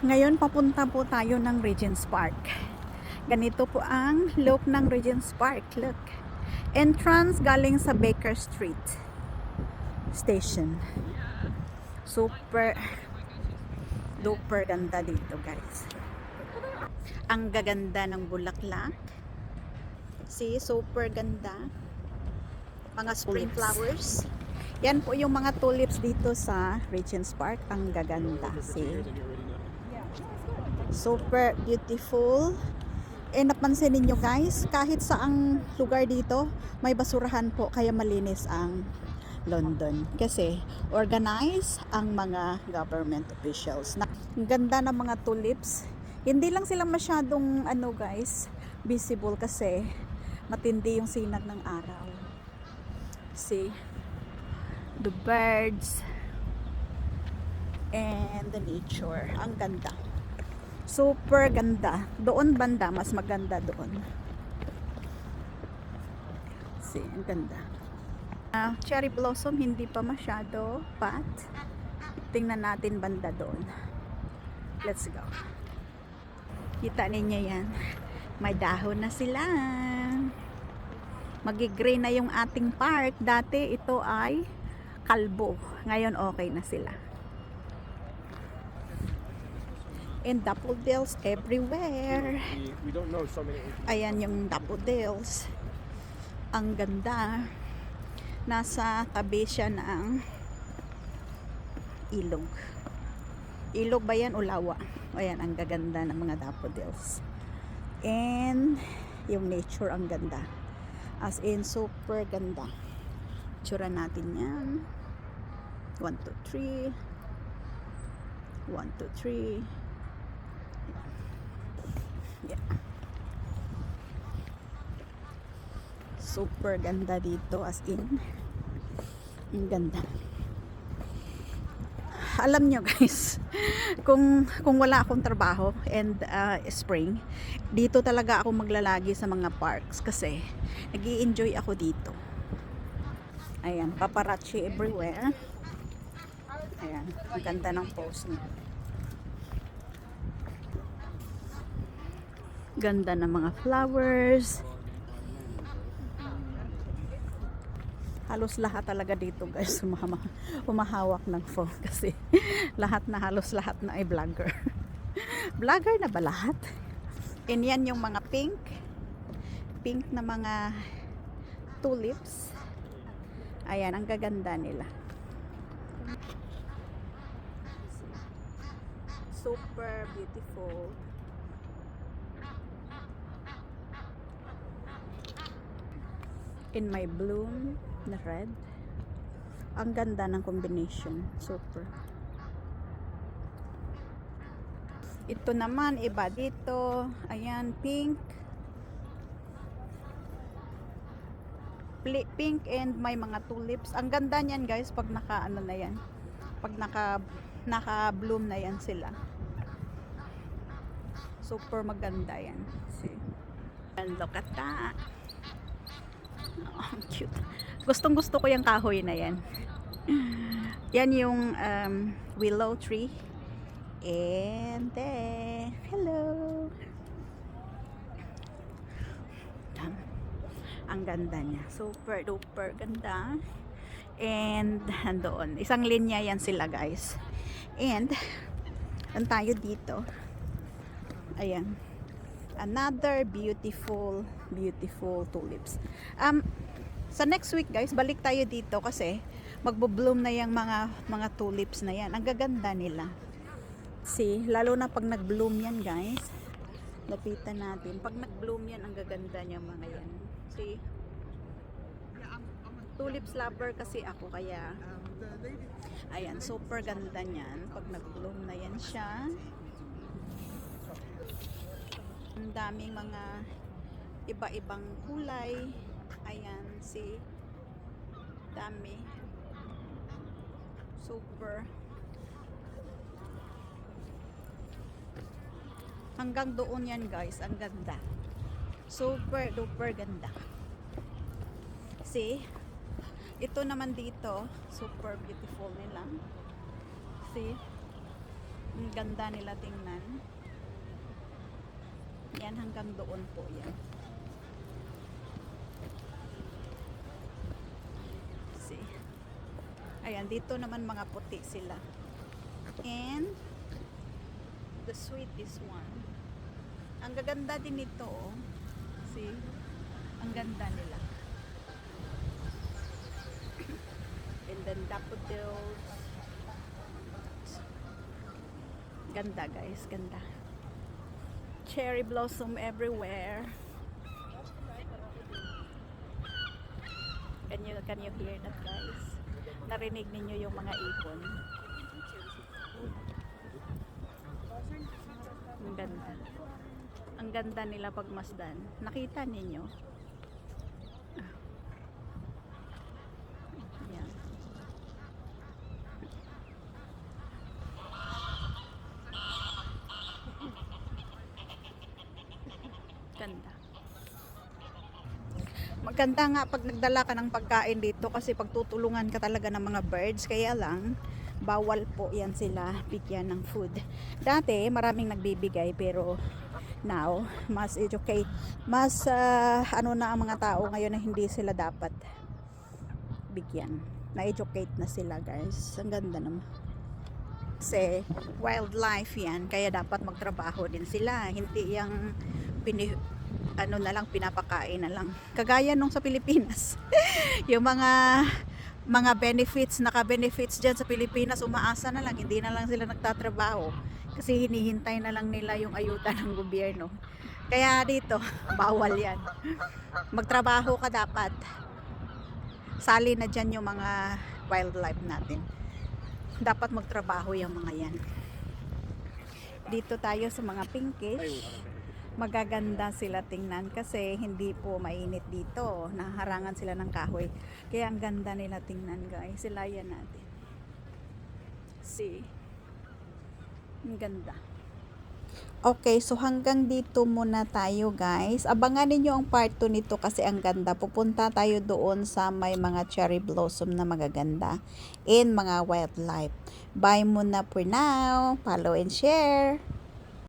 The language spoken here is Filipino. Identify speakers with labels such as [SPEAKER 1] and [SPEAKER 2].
[SPEAKER 1] Ngayon papunta po tayo ng Regent's Park. Ganito po ang look ng Regent's Park. Look. Entrance galing sa Baker Street Station. Super duper ganda dito guys. Ang gaganda ng bulaklak. See, super ganda. Mga spring
[SPEAKER 2] Tulips.
[SPEAKER 1] flowers. Yan po yung mga tulips dito sa Regent's Park. Ang gaganda. See? Super beautiful. Eh, napansin ninyo guys, kahit saang lugar dito, may basurahan po, kaya malinis ang London. Kasi, organize ang mga government officials. Na, ang ganda ng mga tulips. Hindi lang sila masyadong, ano guys, visible kasi matindi yung sinag ng araw. See? The birds and the nature. Ang ganda. Super ganda. Doon banda, mas maganda doon. See, ang ganda. Ah, cherry blossom, hindi pa masyado, but tingnan natin banda doon. Let's go. Kita ninyo yan. May dahon na sila. Magigreen na yung ating park. Dati ito ay kalbo. Ngayon okay na sila. And daffodils everywhere.
[SPEAKER 2] We, don't know so many.
[SPEAKER 1] Ayan yung daffodils. Ang ganda. Nasa tabi siya ng ilog. Ilog ba yan o lawa? Ayan, ang gaganda ng mga daffodils. And yung nature ang ganda. As in, super ganda. Tsura natin yan. 1, 2, 3. 1, 2, 3. Super ganda dito as in. Ang ganda. Alam nyo guys, kung kung wala akong trabaho and uh, spring, dito talaga ako maglalagi sa mga parks kasi nag enjoy ako dito. Ayan, paparazzi everywhere. Ayan, ang ganda ng post niya. Ganda ng mga flowers. Halos lahat talaga dito guys humahawak ng phone kasi lahat na halos lahat na ay vlogger. vlogger na ba lahat? And yan yung mga pink. Pink na mga tulips. Ayan, ang gaganda nila. Super beautiful. In my bloom na red. Ang ganda ng combination. Super. Ito naman, iba dito. Ayan, pink. Pink and may mga tulips. Ang ganda niyan guys pag naka ano na yan. Pag naka naka bloom na yan sila. Super maganda yan. See? And look at that. Oh, cute. Gustong gusto ko yung kahoy na yan. Yan yung um, willow tree. And there. Hello. Ang ganda niya. Super duper ganda. And doon. Isang linya yan sila guys. And ang tayo dito. Ayan another beautiful beautiful tulips. Um sa next week guys balik tayo dito kasi magbo-bloom na yung mga mga tulips na yan. Ang gaganda nila. See lalo na pag nag-bloom yan guys. Lapitan natin. Pag nag-bloom yan ang gaganda niya mga yan. See? Tulips lover kasi ako kaya ayan super ganda niyan. Pag nag-bloom na yan siya ang daming mga iba-ibang kulay. Ayan, si dami. Super. Hanggang doon yan guys, ang ganda. Super duper ganda. See? Ito naman dito, super beautiful nila. See? Ang ganda nila tingnan. Yan hanggang doon po yan. See. Ayan, dito naman mga puti sila. And the sweetest one. Ang gaganda din nito, oh. See? Ang ganda nila. And then daffodils. Ganda guys, ganda. Cherry blossom everywhere. Can you, can you hear that guys? Narinig ninyo yung mga ipon. Ang ganda. Ang ganda nila pagmasdan. Nakita ninyo? Ah. Yan. Ganda. Maganda nga pag nagdala ka ng pagkain dito kasi pagtutulungan ka talaga ng mga birds. Kaya lang, bawal po yan sila bigyan ng food. Dati, maraming nagbibigay pero now, mas educate, mas ah, ano na ang mga tao ngayon na hindi sila dapat bigyan. Na-educate na sila guys. Ang ganda naman. Kasi wildlife yan, kaya dapat magtrabaho din sila. Hindi yung ano na lang, pinapakain na lang. Kagaya nung sa Pilipinas. yung mga mga benefits, naka-benefits dyan sa Pilipinas, umaasa na lang, hindi na lang sila nagtatrabaho. Kasi hinihintay na lang nila yung ayuda ng gobyerno. Kaya dito, bawal yan. Magtrabaho ka dapat. Sali na dyan yung mga wildlife natin. Dapat magtrabaho yung mga yan. Dito tayo sa mga pinkish magaganda sila tingnan kasi hindi po mainit dito. Naharangan sila ng kahoy. Kaya ang ganda nila tingnan guys. Sila yan natin. See? Ang ganda. Okay, so hanggang dito muna tayo guys. Abangan ninyo ang part 2 nito kasi ang ganda. Pupunta tayo doon sa may mga cherry blossom na magaganda and mga wildlife. Bye muna for now. Follow and share.